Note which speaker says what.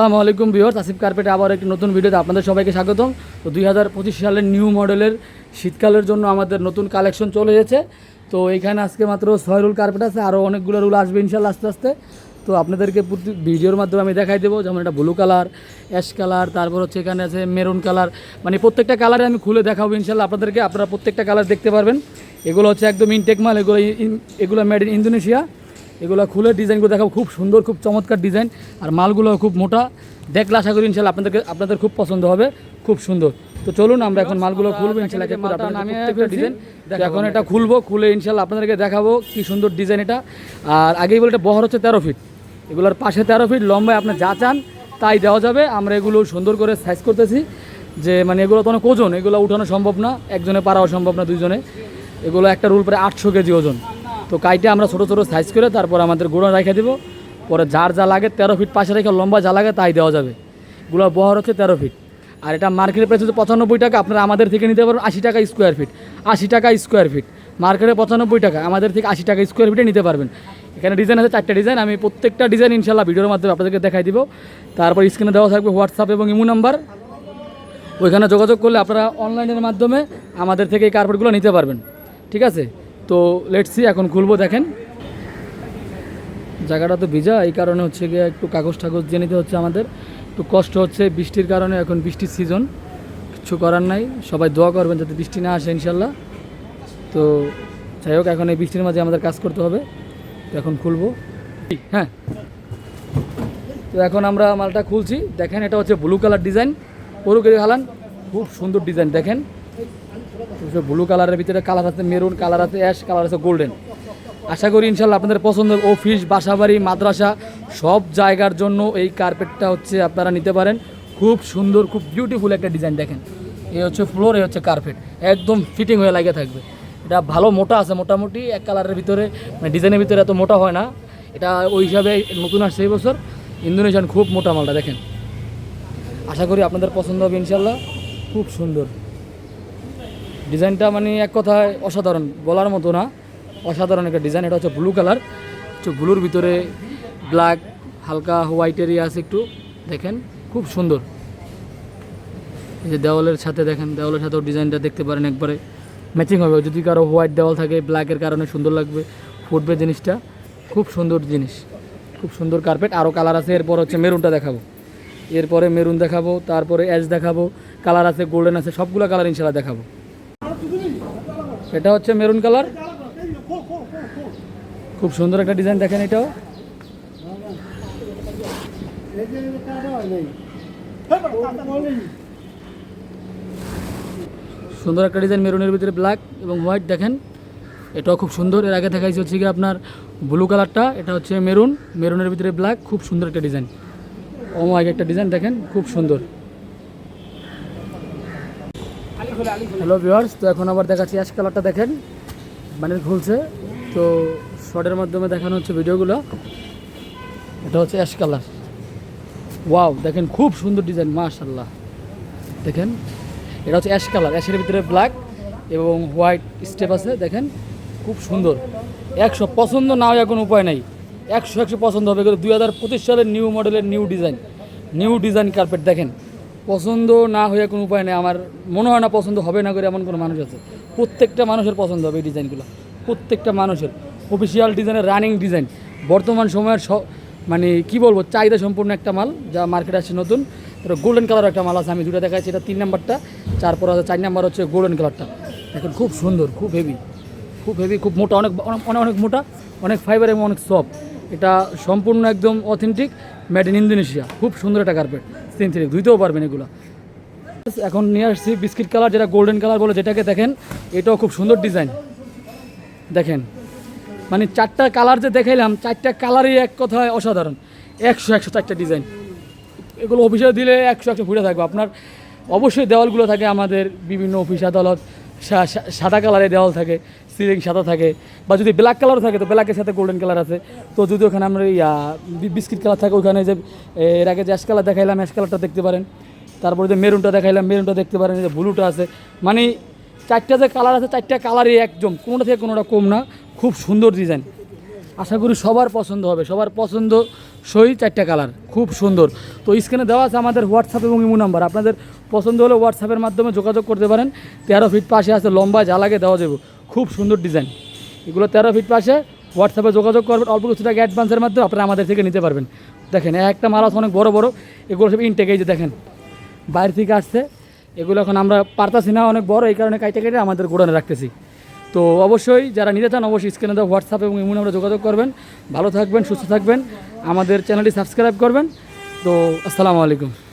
Speaker 1: আসসালামু আলাইকুম বিহর আসিফ কার্পেটে আবার একটি নতুন ভিডিওতে আপনাদের সবাইকে স্বাগতম। তো দুই হাজার পঁচিশ সালের নিউ মডেলের শীতকালের জন্য আমাদের নতুন কালেকশন চলে এসেছে। তো এইখানে আজকে মাত্র ছয় রুল কার্পেট আছে, আরও অনেকগুলো রুল আসবে ইনশাল্লাহ আস্তে আস্তে। তো আপনাদেরকে প্রতি ভিডিওর মাধ্যমে আমি দেখাই দেবো, যেমন এটা ব্লু কালার, অ্যাশ কালার, তারপর হচ্ছে এখানে আছে মেরুন কালার। মানে প্রত্যেকটা কালারে আমি খুলে দেখাবো ইনশাল্লাহ আপনাদেরকে, আপনারা প্রত্যেকটা কালার দেখতে পারবেন। এগুলো হচ্ছে একদম ইনটেক মাল, এগুলো এগুলো মেড ইন ইন্দোনেশিয়া এগুলো খুলে ডিজাইনগুলো দেখাবো। খুব সুন্দর খুব চমৎকার ডিজাইন আর মালগুলো খুব মোটা। দেখলে আশা করি ইনশাল্লাহ আপনাদেরকে আপনাদের খুব পছন্দ হবে। খুব সুন্দর। তো চলুন আমরা এখন মালগুলো খুলবো। ইনশাল্লাহ ডিজাইন এখন এটা খুলবো খুলে ইনশাল্লাহ আপনাদেরকে দেখাবো কি সুন্দর ডিজাইন এটা। আর আগেই বলতে বহর হচ্ছে তেরো ফিট এগুলোর পাশে তেরো ফিট লম্বায় আপনি যা চান তাই দেওয়া যাবে। আমরা এগুলো সুন্দর করে সাইজ করতেছি। যে মানে এগুলো তো অনেক ওজন এগুলো উঠানো সম্ভব না। একজনে পারাও সম্ভব না দুইজনে। এগুলো একটা রুল প্রায় আটশো কেজি ওজন। তো কাইটে আমরা ছোটো ছোটো সাইজ করে তারপর আমাদের গোড়া রেখে দেবো। পরে যার যা লাগে তেরো ফিট পাশে রেখে লম্বা যা লাগে তাই দেওয়া যাবে। এগুলো বহর হচ্ছে তেরো ফিট আর এটা মার্কেটের প্রাইস হচ্ছে পঁচানব্বই টাকা, আপনারা আমাদের থেকে নিতে পারবেন আশি টাকা স্কোয়ার ফিট আশি টাকা স্কোয়ার ফিট মার্কেটে পঁচানব্বই টাকা, আমাদের থেকে আশি টাকা স্কোয়ার ফিটে নিতে পারবেন। এখানে ডিজাইন আছে, চারটে ডিজাইন আমি প্রত্যেকটা ডিজাইন ইনশাল্লাহ ভিডিওর মাধ্যমে আপনাদেরকে দেখাই দিব। তারপর স্ক্রিনে দেওয়া থাকবে হোয়াটসঅ্যাপ এবং ইমো নাম্বার ওইখানে যোগাযোগ করলে আপনারা অনলাইনের মাধ্যমে আমাদের থেকে এই কার্পেটগুলো নিতে পারবেন। ঠিক আছে? তো লেটসি এখন খুলবো, দেখেন। জায়গাটা তো ভিজা, এই কারণে হচ্ছে গিয়ে একটু কাগজ টাগজ দিয়ে নিতে হচ্ছে আমাদের। একটু কষ্ট হচ্ছে বৃষ্টির কারণে, এখন বৃষ্টির সিজন কিছু করার নাই। সবাই দোয়া করবেন যাতে বৃষ্টি না আসে ইনশাল্লাহ তো যাই হোক, এখন এই বৃষ্টির মাঝে আমাদের কাজ করতে হবে। তো এখন খুলবো। হ্যাঁ। তো এখন আমরা মালটা খুলছি। দেখেন, এটা হচ্ছে ব্লু কালার ডিজাইন পরুকেরি হালান, খুব সুন্দর ডিজাইন দেখেন। ব্লু কালারের ভিতরে কালার আছে মেরুন কালার আছে অ্যাশ কালার আছে গোল্ডেন আশা করি ইনশাল্লাহ আপনাদের পছন্দ অফিস বাসাবাড়ি, মাদ্রাসা, সব জায়গার জন্য এই কার্পেটটা হচ্ছে আপনারা নিতে পারেন। খুব সুন্দর, খুব বিউটিফুল একটা ডিজাইন দেখেন। এই হচ্ছে ফ্লোর এই হচ্ছে কার্পেট একদম ফিটিং হয়ে লাগে থাকবে। এটা ভালো মোটা আছে মোটামুটি, এক কালারের ভিতরে মানে ডিজাইনের ভিতরে এত মোটা হয় না। এটা ওই হিসাবে নতুন আসছে এই বছর। ইন্দোনেশিয়ান খুব মোটা মালটা, দেখেন। আশা করি আপনাদের পছন্দ হবে ইনশাল্লাহ। খুব সুন্দর। ডিজাইনটা মানে এক কথায় অসাধারণ, বলার মতো না। অসাধারণ একটা ডিজাইন, এটা হচ্ছে ব্লু কালার একটু ব্লুর ভিতরে ব্ল্যাক হালকা হোয়াইট এরিয়া আছে একটু, দেখেন, খুব সুন্দর। এই যে দেওয়ালের সাথে দেখেন, দেওয়ালের সাথেও ডিজাইনটা দেখতে পারেন একবারে। ম্যাচিং হবে, যদি কারও হোয়াইট দেওয়াল থাকে ব্ল্যাকের কারণে সুন্দর লাগবে, ফুটবে জিনিসটা। খুব সুন্দর জিনিস, খুব সুন্দর কার্পেট আরও কালার আছে, এরপর হচ্ছে মেরুনটা দেখাবো। এরপরে মেরুন দেখাবো, তারপরে অ্যাশ দেখাবো কালার আছে গোল্ডেন আছে, সবগুলো কালার ইনশাল্লাহ দেখাবো। এটা হচ্ছে মেরুন কালার। খুব সুন্দর একটা ডিজাইন দেখেন এটাও। সুন্দর একটা ডিজাইন মেরুনের ভিতরে ব্ল্যাক এবং হোয়াইট দেখেন। এটাও খুব সুন্দর। এর আগে দেখাইছে হচ্ছে কি আপনার ব্লু কালারটা। এটা হচ্ছে মেরুন। মেরুনের ভিতরে ব্ল্যাক খুব সুন্দর একটা ডিজাইন। ও আগে একটা ডিজাইন দেখেন। খুব সুন্দর। হ্যালো ভিউয়ার্স তো এখন আবার দেখাচ্ছি অ্যাশ কালারটা দেখেন। মানে খুলছে। তো শর্টের মাধ্যমে দেখানো হচ্ছে ভিডিওগুলো। এটা হচ্ছে অ্যাশ কালার ওয়াও দেখেন খুব সুন্দর ডিজাইন মাশাল্লাহ দেখেন, এটা হচ্ছে অ্যাশ কালার অ্যাশের ভিতরে ব্ল্যাক এবং হোয়াইট স্টেপ আছে, দেখেন, খুব সুন্দর। একশো পছন্দ না হয় কোনো উপায় নাই। একশো একশো পছন্দ হবে। কিন্তু দুই হাজার পঁচিশ সালের নিউ মডেলের new design new design carpet দেখেন। পছন্দ না হয়ে কোনো উপায় নেই। আমার মনে হয় না পছন্দ হবে না করে এমন কোনো মানুষ আছে। প্রত্যেকটা মানুষের পছন্দ হবে এই ডিজাইনগুলো। প্রত্যেকটা মানুষের। অফিসিয়াল ডিজাইনের রানিং ডিজাইন বর্তমান সময়ের মানে কি বলব, চাহিদা সম্পূর্ণ একটা মাল যা মার্কেটে আসছে নতুন। এটা গোল্ডেন কালার একটা মাল আছে, আমি দুটো দেখাচ্ছি, এটা তিন নাম্বারটা তারপর আছে চার নাম্বার হচ্ছে গোল্ডেন কালারটা দেখেন, খুব সুন্দর, খুব হেভি খুব হেভি খুব মোটা, অনেক অনেক মোটা, অনেক ফাইবার এবং অনেক সফট এটা সম্পূর্ণ একদম অথেন্টিক মেড ইন ইন্দোনেশিয়া খুব সুন্দর একটা কার্পেট সিনথেটিক ধুইতেও পারবেন এগুলো। এখন নিয়ে আসছি বিস্কিট কালার যেটা গোল্ডেন কালার বলে যেটাকে দেখেন, এটাও খুব সুন্দর ডিজাইন দেখেন মানে চারটা কালার যে দেখাইলাম, চারটা কালারই এক কথায় অসাধারণ। একশো একশো চারটা ডিজাইন এগুলো অফিসে দিলে একশো একশো ফুটে থাকবে। আপনার অবশ্যই দেওয়ালগুলো থাকে আমাদের বিভিন্ন অফিস আদালত সাদা কালারের দেওয়াল থাকে। সিলিং সাদা থাকে, বা যদি ব্ল্যাক কালার থাকে, তো ব্ল্যাকের সাথে গোল্ডেন কালার আছে। তো যদি ওখানে আমরা ইয়া বিস্কিট কালার থাকে, ওখানে যে এর আগে যে অ্যাশ কালার দেখাইলাম অ্যাশ কালারটা দেখতে পারেন। তারপরে যে মেরুনটা দেখাইলাম মেরুনটা দেখতে পারেন যে ব্লুটা আছে। মানে চারটা যে কালার আছে, চারটা কালারই একদম, কোনোটা থেকে কোনোটা কম না, খুব সুন্দর ডিজাইন আশা করি সবার পছন্দ হবে, সবার পছন্দ সই চারটা কালার খুব সুন্দর। তো স্ক্রিনে দেওয়া আছে আমাদের হোয়াটসঅ্যাপ এবং ইমো নাম্বার আপনাদের পছন্দ হলে হোয়াটসঅ্যাপের মাধ্যমে যোগাযোগ করতে পারেন। তেরো ফিট পাশে আছে লম্বা লাগে দেওয়া যাবে। খুব সুন্দর ডিজাইন। এগুলো তেরো ফিট পাশে হোয়াটসঅ্যাপে যোগাযোগ করবেন, অল্প কিছু টাকা অ্যাডভান্সের মাধ্যমে আপনারা আমাদের থেকে নিতে পারবেন। দেখেন, একটা মাল আছে অনেক বড় বড়, এগুলো সব ইনটেক এই যে দেখেন। বাইরে থেকে আসছে, এগুলো এখন আমরা পারতাছি না, অনেক বড়, এই কারণে কাইটে কেটে আমাদের গোডানে রাখতেছি। তো অবশ্যই যারা নিতে চান, অবশ্যই স্ক্রিনে দেওয়া হোয়াটসঅ্যাপ এবং ইমো নাম্বারে যোগাযোগ করবেন। ভালো থাকবেন, সুস্থ থাকবেন, আমাদের চ্যানেলটি সাবস্ক্রাইব করবেন। তো আসসালামু আলাইকুম।